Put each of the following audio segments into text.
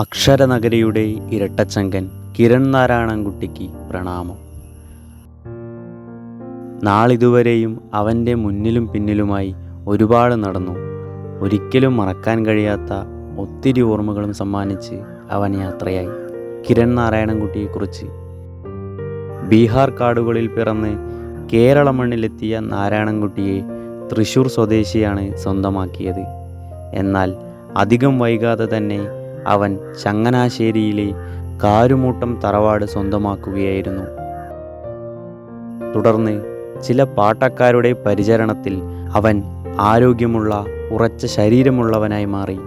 അക്ഷരനഗരിയുടെ ഇരട്ടച്ചങ്കൻ കിരൺ നാരായണൻകുട്ടിക്ക് പ്രണാമം. നാളിതുവരെയും അവന്റെ മുന്നിലും പിന്നിലുമായി ഒരുപാട് നടന്നു. ഒരിക്കലും മറക്കാൻ കഴിയാത്ത ഒത്തിരി ഓർമ്മകളും സമ്മാനിച്ച് അവൻ യാത്രയായി. കിരൺ നാരായണൻകുട്ടിയെക്കുറിച്ച്. ബീഹാർ കാടുകളിൽ പിറന്ന് കേരള മണ്ണിലെത്തിയ നാരായണൻകുട്ടിയെ തൃശൂർ സ്വദേശിയാണ് സ്വന്തമാക്കിയത്. എന്നാൽ അധികം വൈകാതെ തന്നെ അവൻ ചങ്ങനാശ്ശേരിയിലെ കാരുമൂട്ടം തറവാട് സ്വന്തമാക്കുകയായിരുന്നു. തുടർന്ന് ചില പാട്ടക്കാരുടെ പരിചരണത്തിൽ അവൻ ആരോഗ്യമുള്ള ഉറച്ച ശരീരമുള്ളവനായി മാറി.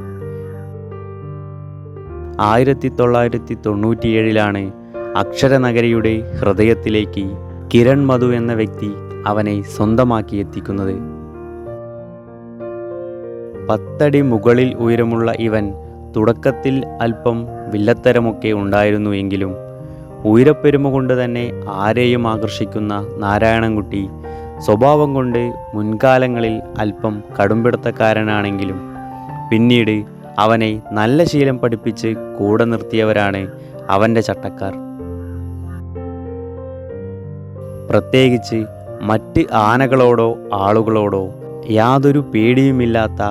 ആയിരത്തി തൊള്ളായിരത്തി തൊണ്ണൂറ്റിയേഴിലാണ് അക്ഷരനഗരിയുടെ ഹൃദയത്തിലേക്ക് കിരൺ മധു എന്ന വ്യക്തി അവനെ സ്വന്തമാക്കി എത്തിക്കുന്നത്. പത്തടി മുകളിൽ ഉയരമുള്ള ഇവൻ തുടക്കത്തിൽ അല്പം വില്ലത്തരമൊക്കെ ഉണ്ടായിരുന്നു ഉണ്ടായിരുന്നുവെങ്കിലും ഉയരപ്പെരുമ കൊണ്ട് തന്നെ ആരെയും ആകർഷിക്കുന്ന നാരായണൻകുട്ടി സ്വഭാവം കൊണ്ട് മുൻകാലങ്ങളിൽ അല്പം കടുംപിടുത്തക്കാരനാണെങ്കിലും പിന്നീട് അവനെ നല്ല ശീലം പഠിപ്പിച്ച് കൂടെ നിർത്തിയവരാണ് അവന്റെ ചട്ടക്കാർ. പ്രത്യേകിച്ച് മറ്റ് ആനകളോടോ ആളുകളോടോ യാതൊരു പേടിയുമില്ലാത്ത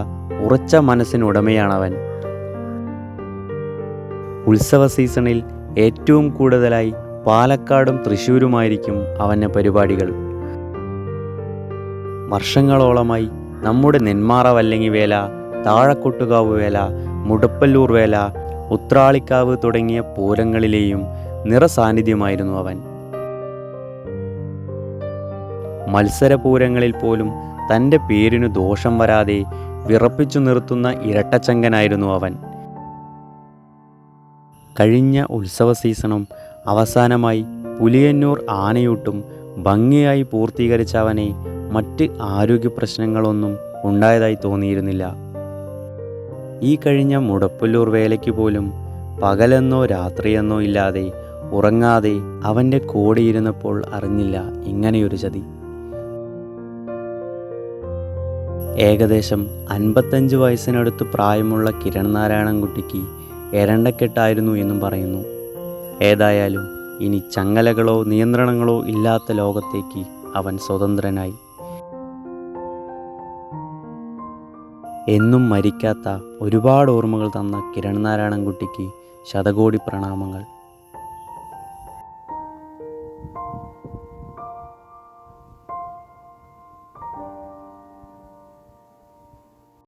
ഉറച്ച മനസ്സിനുടമയാണവൻ. ഉത്സവ സീസണിൽ ഏറ്റവും കൂടുതലായി പാലക്കാടും തൃശ്ശൂരുമായിരിക്കും അവന്റെ പരിപാടികൾ. വർഷങ്ങളോളമായി നമ്മുടെ നെന്മാറ വല്ലങ്ങി വേല താഴക്കൊട്ടുകാവ് വേല മുടപ്പല്ലൂർ വേല ഉത്രാളിക്കാവ് തുടങ്ങിയ പൂരങ്ങളിലെയും നിറസാന്നിധ്യമായിരുന്നു അവൻ. മത്സരപൂരങ്ങളിൽ പോലും തന്റെ പേരിനു ദോഷം വരാതെ വിറപ്പിച്ചു നിർത്തുന്ന ഇരട്ടച്ചങ്കനായിരുന്നു അവൻ. കഴിഞ്ഞ ഉത്സവ സീസണും അവസാനമായി പുലിയന്നൂർ ആനയൂട്ടും ഭംഗിയായി പൂർത്തീകരിച്ച അവനെ മറ്റ് ആരോഗ്യ പ്രശ്നങ്ങളൊന്നും ഉണ്ടായതായി തോന്നിയിരുന്നില്ല. ഈ കഴിഞ്ഞ മുടപ്പല്ലൂർ വേലയ്ക്ക് പോലും പകലെന്നോ രാത്രിയെന്നോ ഇല്ലാതെ ഉറങ്ങാതെ അവന്റെ കൂടെ ഇരുന്നപ്പോൾ അറിഞ്ഞില്ല ഇങ്ങനെയൊരു ചതി. ഏകദേശം അൻപത്തഞ്ച് വയസ്സിനടുത്ത് പ്രായമുള്ള കിരൺ നാരായണൻകുട്ടിക്ക് എരണ്ടക്കെട്ടായിരുന്നു എന്നും പറയുന്നു. ഏതായാലും ഇനി ചങ്ങലകളോ നിയന്ത്രണങ്ങളോ ഇല്ലാത്ത ലോകത്തേക്ക് അവൻ സ്വതന്ത്രനായി. എന്നും മരിക്കാത്ത ഒരുപാട് ഓർമ്മകൾ തന്ന കിരൺ നാരായണൻകുട്ടിക്ക് ശതകോടി പ്രണാമങ്ങൾ.